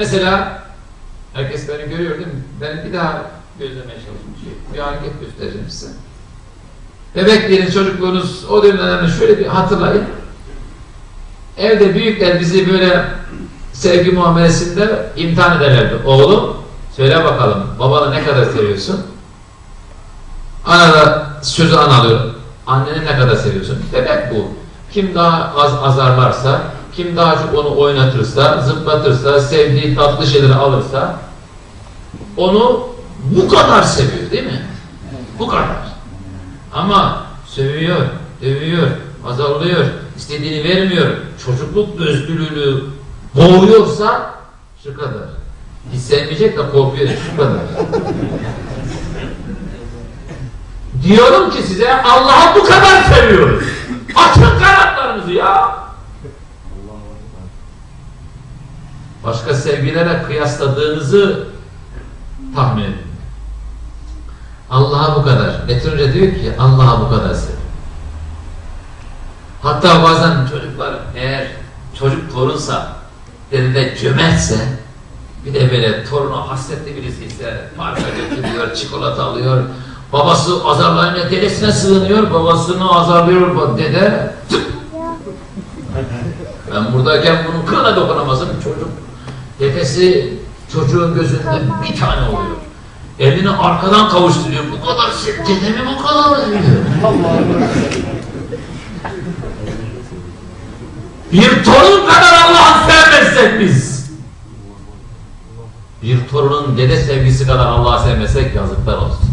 Mesela herkes beni görüyor değil mi? Ben bir daha gözlemeye çalışayım. Şey, bir hareket göstereceğim size. Bebeklerin çocukluğunuz o dönemlerini şöyle bir hatırlayın. Evde büyükler bizi böyle sevgi muamelesinde imtihan ederlerdi. Oğlum söyle bakalım babanı ne kadar seviyorsun? Ana da sözü an. Anneni ne kadar seviyorsun? Bebek bu. Kim daha az azarlarsa, kim daha çok onu oynatırsa, zıplatırsa, sevdiği tatlı şeyleri alırsa onu bu kadar seviyor değil mi? Bu kadar. Ama sövüyor, dövüyor, azarlıyor, istediğini vermiyor, çocukluk özgürlüğünü boğuyorsa şu kadar. Hiç sevmeyecek de korkuyor şu kadar. Diyorum ki size Allah'a bu kadar seviyoruz. Açın kanatlarınızı ya. Başka sevgilere kıyasladığınızı tahmin edin. Allah'a bu kadar. Metin Hoca diyor ki Allah'a bu kadar sev. Hatta bazen çocuklar eğer çocuk torunsa de cömertse bir de böyle torunu hasretli birisi ise parka götürüyor, çikolata alıyor. Babası azarlayınca dedesine sığınıyor, babasını azarlıyor dede. Ben buradayken bunun kılına dokunamazım çocuk. Dedesi çocuğun gözünde bir tane oluyor. Elini arkadan kavuşturuyor. Bu kadar şey, dedemi bu kadar diyor. Bir torun kadar Allah'ı sevmezsek biz. Bir torunun dede sevgisi kadar Allah'ı sevmesek yazıklar olsun.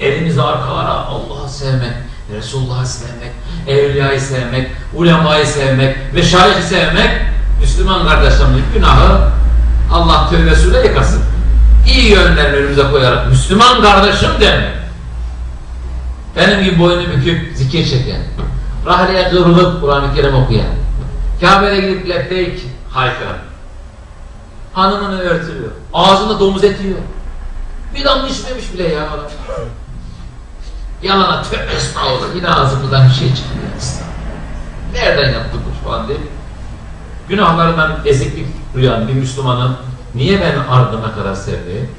Elimizi arkalara Allah'ı sevmek, Resulullah'ı sevmek, Evliya'yı sevmek, ulemayı sevmek, meşayih'i sevmek Müslüman kardeşlerimin günahı Allah tövbesiyle yıkasın. İyi yönlerini önümüze koyarak Müslüman kardeşim demek. Benim gibi boynu büküp zikir çeken, rahleye kıvrılıp Kur'an-ı Kerim okuyan, Kabe'ye gidip lebbeyk haykıran, hanımını örtüyor, ağzında domuz eti yiyor. Bir damla içmemiş bile ya adam. Yalana tövbe estağfurullah yine ağzımızdan bir şey çıkıyor. Nereden yaptık bu şu an değil mi? Günahlarından eziklik duyan bir Müslümanın niye ben ardıma kadar sevdi?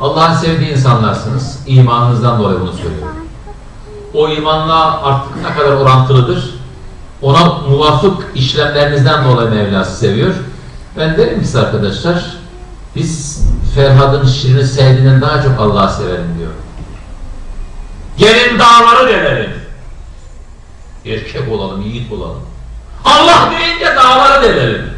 Allah'ın sevdiği insanlarsınız. İmanınızdan dolayı bunu söylüyorum. O imanla artık ne kadar orantılıdır? Ona muvafık işlemlerinizden dolayı Mevla seviyor. Ben derim ki arkadaşlar biz Ferhad'ın şiirini sevdiğinden daha çok Allah'ı severim diyor. Gelin dağları delelim. Erkek olalım, yiğit olalım. Allah deyince dağları delelim.